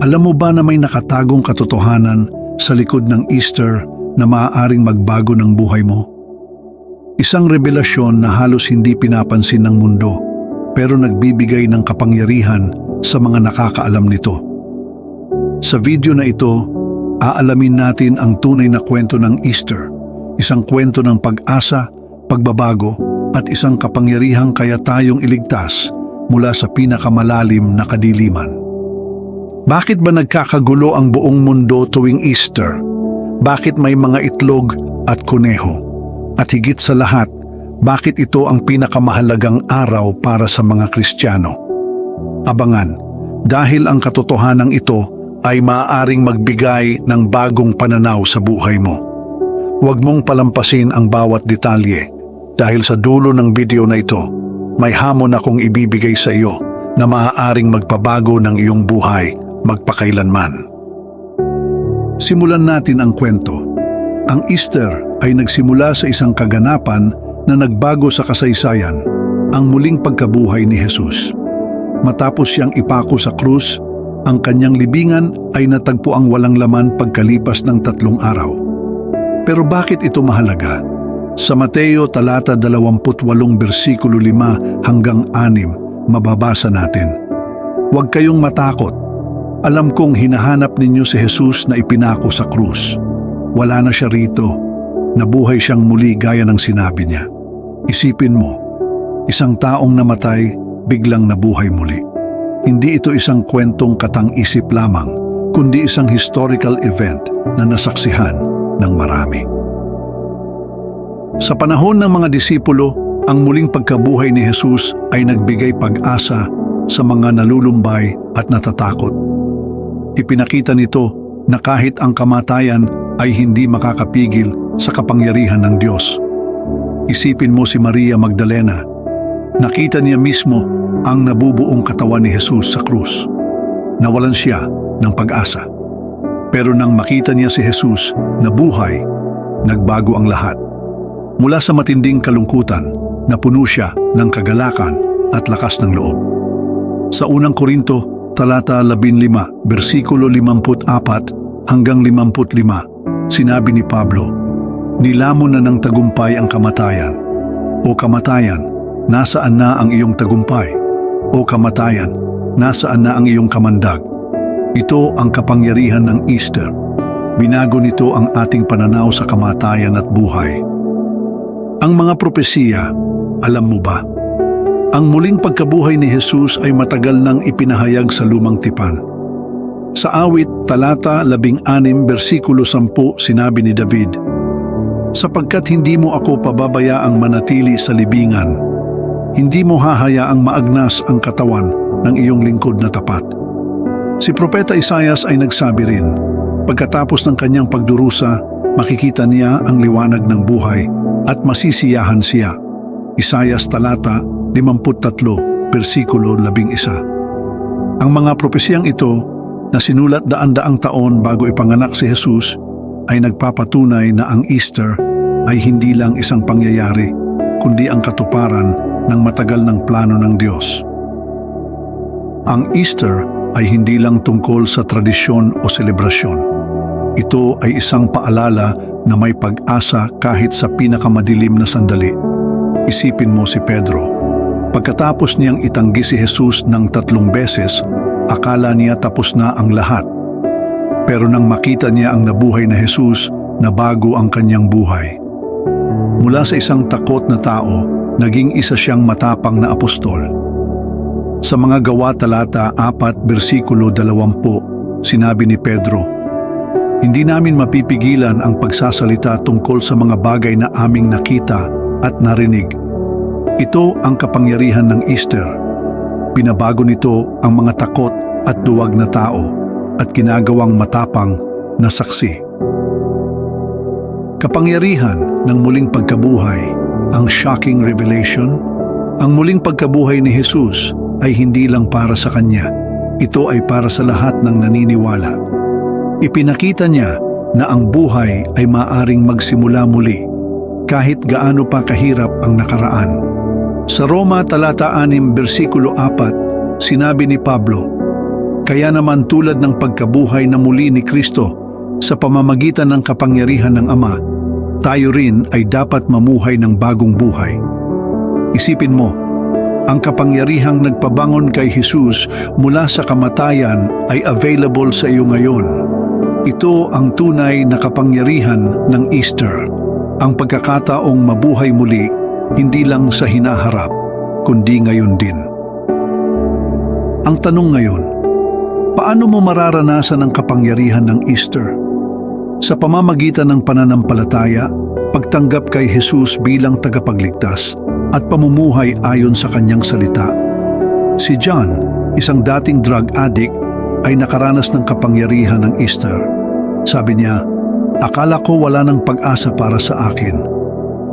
Alam mo ba na may nakatagong katotohanan sa likod ng Easter na maaaring magbago ng buhay mo? Isang revelasyon na halos hindi pinapansin ng mundo pero nagbibigay ng kapangyarihan sa mga nakakaalam nito. Sa video na ito, aalamin natin ang tunay na kwento ng Easter, isang kwento ng pag-asa, pagbabago at isang kapangyarihang kaya tayong iligtas mula sa pinakamalalim na kadiliman. Bakit ba nagkakagulo ang buong mundo tuwing Easter? Bakit may mga itlog at kuneho? At higit sa lahat, bakit ito ang pinakamahalagang araw para sa mga Kristiyano? Abangan, dahil ang katotohanan ito ay maaaring magbigay ng bagong pananaw sa buhay mo. Huwag mong palampasin ang bawat detalye dahil sa dulo ng video na ito, may hamon akong ibibigay sa iyo na maaaring magpabago ng iyong buhay magpakailanman. Simulan natin ang kwento. Ang Easter ay nagsimula sa isang kaganapan na nagbago sa kasaysayan, ang muling pagkabuhay ni Jesus. Matapos siyang ipako sa krus, ang kanyang libingan ay natagpo ang walang laman pagkalipas ng tatlong araw. Pero bakit ito mahalaga? Sa Mateo talata 28 bersikulo 5 hanggang 6 mababasa natin. Huwag kayong matakot. Alam kong hinahanap ninyo si Jesus na ipinako sa krus. Wala na siya rito. Nabuhay siyang muli gaya ng sinabi niya. Isipin mo, isang taong namatay, biglang nabuhay muli. Hindi ito isang kwentong katang-isip lamang, kundi isang historical event na nasaksihan ng marami. Sa panahon ng mga disipulo, ang muling pagkabuhay ni Jesus ay nagbigay pag-asa sa mga nalulumbay at natatakot. Ipinakita nito na kahit ang kamatayan ay hindi makakapigil sa kapangyarihan ng Diyos. Isipin mo si Maria Magdalena. Nakita niya mismo ang nabubuong katawan ni Jesus sa krus. Nawalan siya ng pag-asa. Pero nang makita niya si Jesus na buhay, nagbago ang lahat. Mula sa matinding kalungkutan, napuno siya ng kagalakan at lakas ng loob. Sa unang Korinto, talata 15, bersikulo 54 hanggang 55, sinabi ni Pablo, Nilamon na ng tagumpay ang kamatayan. O kamatayan, nasaan na ang iyong tagumpay? O kamatayan, nasaan na ang iyong kamandag? Ito ang kapangyarihan ng Easter. Binago nito ang ating pananaw sa kamatayan at buhay. Ang mga propesiya, alam mo ba? Ang muling pagkabuhay ni Jesus ay matagal nang ipinahayag sa lumang tipan. Sa awit talata 16 bersikulo 10 sinabi ni David, Sapagkat hindi mo ako pababayaang manatili sa libingan, hindi mo hahayaang maagnas ang katawan ng iyong lingkod na tapat. Si Propeta Isayas ay nagsabi rin, pagkatapos ng kanyang pagdurusa, makikita niya ang liwanag ng buhay at masisiyahan siya. Isayas talata 53, versikulo 11. Ang mga propesiyang ito na sinulat daan-daang taon bago ipanganak si Jesus ay nagpapatunay na ang Easter ay hindi lang isang pangyayari, kundi ang katuparan ng matagal ng plano ng Diyos. Ang Easter ay hindi lang tungkol sa tradisyon o selebrasyon. Ito ay isang paalala na may pag-asa kahit sa pinakamadilim na sandali. Isipin mo si Pedro. Pagkatapos niyang itanggi si Jesus ng tatlong beses, akala niya tapos na ang lahat. Pero nang makita niya ang nabuhay na Jesus, nabago ang kanyang buhay. Mula sa isang takot na tao, naging isa siyang matapang na apostol. Sa mga gawa talata 4 bersikulo 20, sinabi ni Pedro, Hindi namin mapipigilan ang pagsasalita tungkol sa mga bagay na aming nakita at narinig. Ito ang kapangyarihan ng Easter. Binabago nito ang mga takot at duwag na tao at ginagawang matapang na saksi. Kapangyarihan ng muling pagkabuhay, ang shocking revelation, ang muling pagkabuhay ni Jesus ay hindi lang para sa Kanya. Ito ay para sa lahat ng naniniwala. Ipinakita niya na ang buhay ay maaring magsimula muli kahit gaano pa kahirap ang nakaraan. Sa Roma talata 6 bersikulo 4, sinabi ni Pablo, Kaya naman tulad ng pagkabuhay na muli ni Kristo sa pamamagitan ng kapangyarihan ng Ama, tayo rin ay dapat mamuhay ng bagong buhay. Isipin mo, ang kapangyarihang nagpabangon kay Jesus mula sa kamatayan ay available sa iyo ngayon. Ito ang tunay na kapangyarihan ng Easter, ang pagkakataong mabuhay muli hindi lang sa hinaharap, kundi ngayon din. Ang tanong ngayon, paano mo mararanasan ang kapangyarihan ng Easter? Sa pamamagitan ng pananampalataya, pagtanggap kay Jesus bilang tagapagligtas at pamumuhay ayon sa kanyang salita. Si John, isang dating drug addict, ay nakaranas ng kapangyarihan ng Easter. Sabi niya, akala ko wala ng pag-asa para sa akin.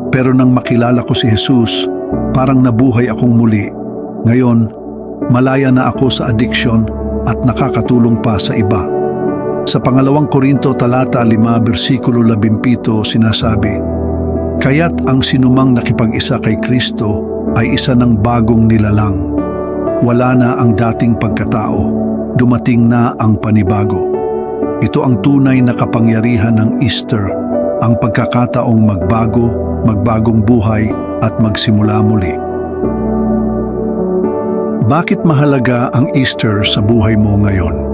Pero nang makilala ko si Jesus, parang nabuhay akong muli. Ngayon, malaya na ako sa addiction at nakakatulong pa sa iba. Sa pangalawang Korinto talata 5 bersikulo 17 sinasabi, Kaya't ang sinumang nakipag-isa kay Kristo ay isa ng bagong nilalang. Wala na ang dating pagkatao, dumating na ang panibago. Ito ang tunay na kapangyarihan ng Easter, ang pagkakataong magbago, magbagong buhay at magsimula muli. Bakit mahalaga ang Easter sa buhay mo ngayon?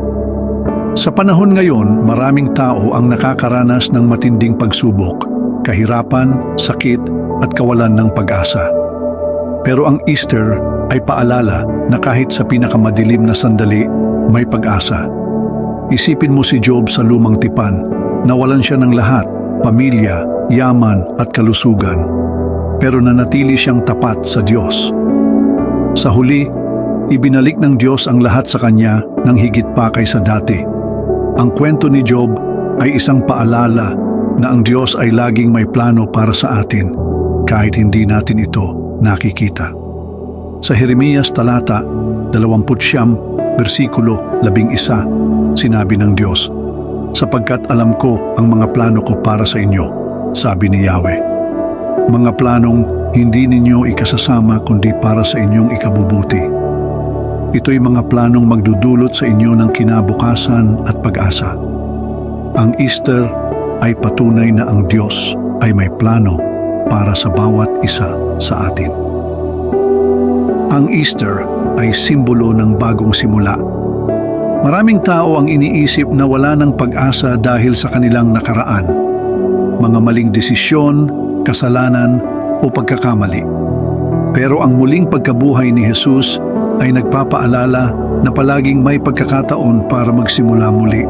Sa panahon ngayon, maraming tao ang nakakaranas ng matinding pagsubok, kahirapan, sakit at kawalan ng pag-asa. Pero ang Easter ay paalala na kahit sa pinakamadilim na sandali, may pag-asa. Isipin mo si Job sa lumang tipan, nawalan siya ng lahat, pamilya, yaman at kalusugan. Pero nanatili siyang tapat sa Diyos. Sa huli, ibinalik ng Diyos ang lahat sa kanya ng higit pa kaysa dati. Ang kwento ni Job ay isang paalala na ang Diyos ay laging may plano para sa atin kahit hindi natin ito nakikita. Sa Jeremias talata 20 versikulo 11 sinabi ng Diyos, Sapagkat alam ko ang mga plano ko para sa inyo, sabi ni Yahweh. Mga planong hindi ninyo ikasasama kundi para sa inyong ikabubuti. Ito'y mga planong magdudulot sa inyo ng kinabukasan at pag-asa. Ang Easter ay patunay na ang Diyos ay may plano para sa bawat isa sa atin. Ang Easter ay simbolo ng bagong simula. Maraming tao ang iniisip na wala ng pag-asa dahil sa kanilang nakaraan. Mga maling desisyon, kasalanan o pagkakamali. Pero ang muling pagkabuhay ni Jesus ay nagpapaalala na palaging may pagkakataon para magsimula muli.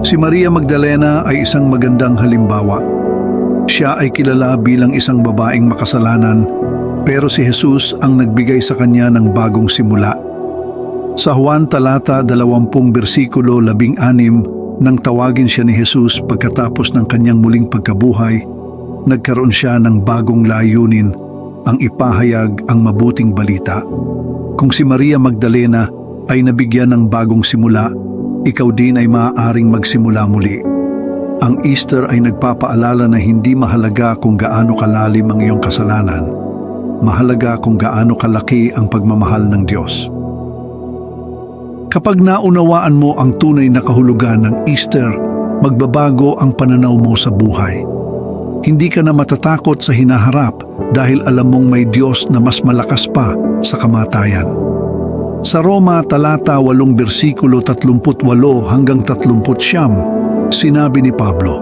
Si Maria Magdalena ay isang magandang halimbawa. Siya ay kilala bilang isang babaeng makasalanan pero si Jesus ang nagbigay sa kanya ng bagong simula. Sa Juan talata 20 bersikulo 16 nang tawagin siya ni Jesus pagkatapos ng kanyang muling pagkabuhay, nagkaroon siya ng bagong layunin ang ipahayag ang mabuting balita. Kung si Maria Magdalena ay nabigyan ng bagong simula, ikaw din ay maaaring magsimula muli. Ang Easter ay nagpapaalala na hindi mahalaga kung gaano kalalim ang iyong kasalanan. Mahalaga kung gaano kalaki ang pagmamahal ng Diyos. Kapag naunawaan mo ang tunay na kahulugan ng Easter, magbabago ang pananaw mo sa buhay. Hindi ka na matatakot sa hinaharap dahil alam mong may Diyos na mas malakas pa sa kamatayan. Sa Roma talata 8 bersikulo 38 hanggang 39, sinabi ni Pablo,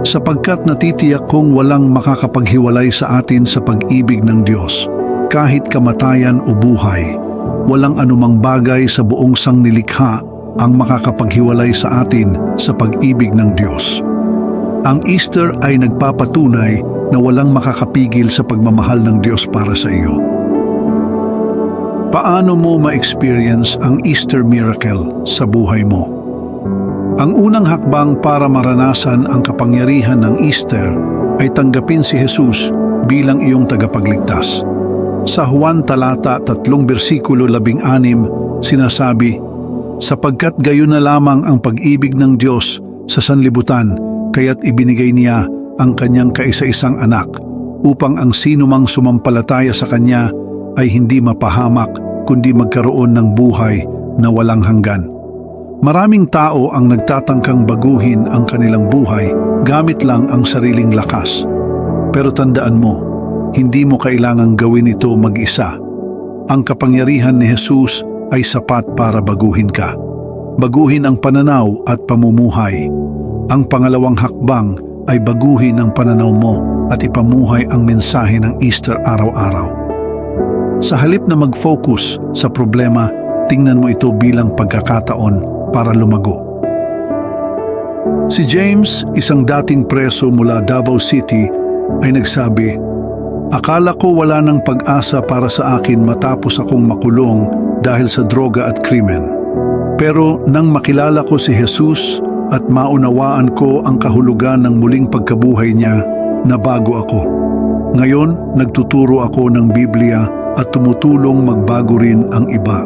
Sapagkat natitiyak kong walang makakapaghiwalay sa atin sa pag-ibig ng Diyos, kahit kamatayan o buhay, walang anumang bagay sa buong sangnilikha ang makakapaghiwalay sa atin sa pag-ibig ng Diyos. Ang Easter ay nagpapatunay na walang makakapigil sa pagmamahal ng Diyos para sa iyo. Paano mo ma-experience ang Easter miracle sa buhay mo? Ang unang hakbang para maranasan ang kapangyarihan ng Easter ay tanggapin si Jesus bilang iyong tagapagligtas. Sa Juan talata 3 bersikulo 16 sinasabi, Sapagkat gayon na lamang ang pag-ibig ng Diyos sa sanlibutan, kaya't ibinigay niya ang kanyang kaisa-isang anak upang ang sinumang sumampalataya sa kanya ay hindi mapahamak kundi magkaroon ng buhay na walang hanggan. Maraming tao ang nagtatangkang baguhin ang kanilang buhay gamit lang ang sariling lakas. Pero tandaan mo, hindi mo kailangang gawin ito mag-isa. Ang kapangyarihan ni Jesus ay sapat para baguhin ka. Baguhin ang pananaw at pamumuhay. Ang pangalawang hakbang ay baguhin ang pananaw mo at ipamuhay ang mensahe ng Easter araw-araw. Sa halip na mag-focus sa problema, tingnan mo ito bilang pagkakataon para lumago. Si James, isang dating preso mula Davao City, ay nagsabi, Akala ko wala ng pag-asa para sa akin matapos akong makulong dahil sa droga at krimen. Pero nang makilala ko si Jesus at maunawaan ko ang kahulugan ng muling pagkabuhay niya, nabago ako. Ngayon, nagtuturo ako ng Biblia at tumutulong magbago rin ang iba.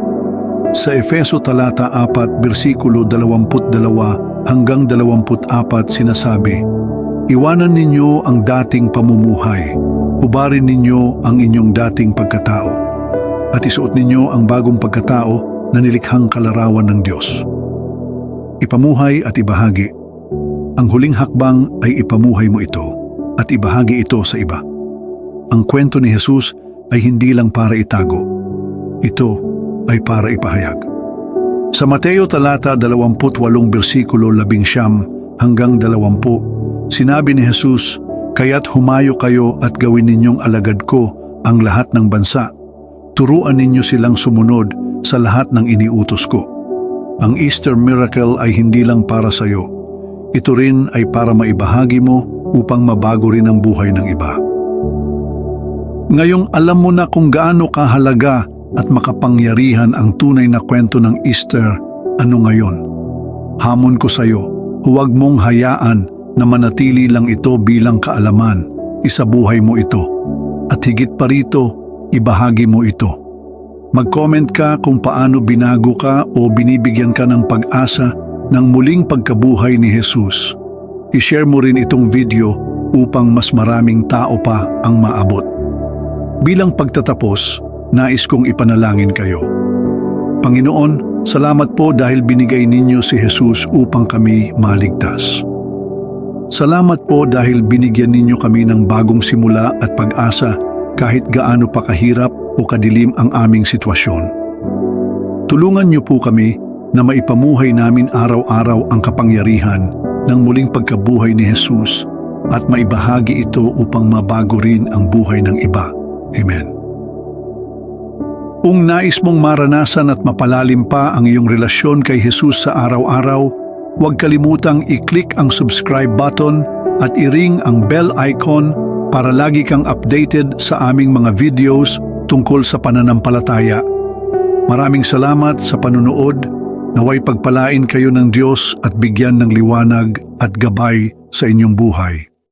Sa Efeso talata 4 bersikulo 22 hanggang 24 sinasabi, Iwanan ninyo ang dating pamumuhay, ubarin ninyo ang inyong dating pagkatao, at isuot ninyo ang bagong pagkatao na nilikhang kalarawan ng Diyos. Ipamuhay at ibahagi. Ang huling hakbang ay ipamuhay mo ito at ibahagi ito sa iba. Ang kwento ni Jesus ay hindi lang para itago. Ito ay para ipahayag. Sa Mateo talata 28 bersikulo 11 hanggang 20, sinabi ni Jesus, Kaya't humayo kayo at gawin ninyong alagad ko ang lahat ng bansa. Turuan ninyo silang sumunod sa lahat ng iniutos ko. Ang Easter miracle ay hindi lang para sa iyo. Ito rin ay para maibahagi mo upang mabago rin ang buhay ng iba. Ngayong alam mo na kung gaano kahalaga at makapangyarihan ang tunay na kwento ng Easter, ano ngayon? Hamon ko sa iyo, huwag mong hayaan na manatili lang ito bilang kaalaman, isabuhay mo ito. At higit pa rito, ibahagi mo ito. Mag-comment ka kung paano binago ka o binibigyan ka ng pag-asa ng muling pagkabuhay ni Jesus. I-share mo rin itong video upang mas maraming tao pa ang maabot. Bilang pagtatapos, nais kong ipanalangin kayo. Panginoon, salamat po dahil binigay ninyo si Jesus upang kami maligtas. Salamat po dahil binigyan ninyo kami ng bagong simula at pag-asa kahit gaano pa kahirap o kadilim ang aming sitwasyon. Tulungan niyo po kami na maipamuhay namin araw-araw ang kapangyarihan ng muling pagkabuhay ni Jesus at maibahagi ito upang mabago rin ang buhay ng iba. Amen. Kung nais mong maranasan at mapalalim pa ang iyong relasyon kay Jesus sa araw-araw, huwag kalimutang i-click ang subscribe button at i-ring ang bell icon para lagi kang updated sa aming mga videos tungkol sa pananampalataya. Maraming salamat sa panunood. Naway pagpalain kayo ng Diyos at bigyan ng liwanag at gabay sa inyong buhay.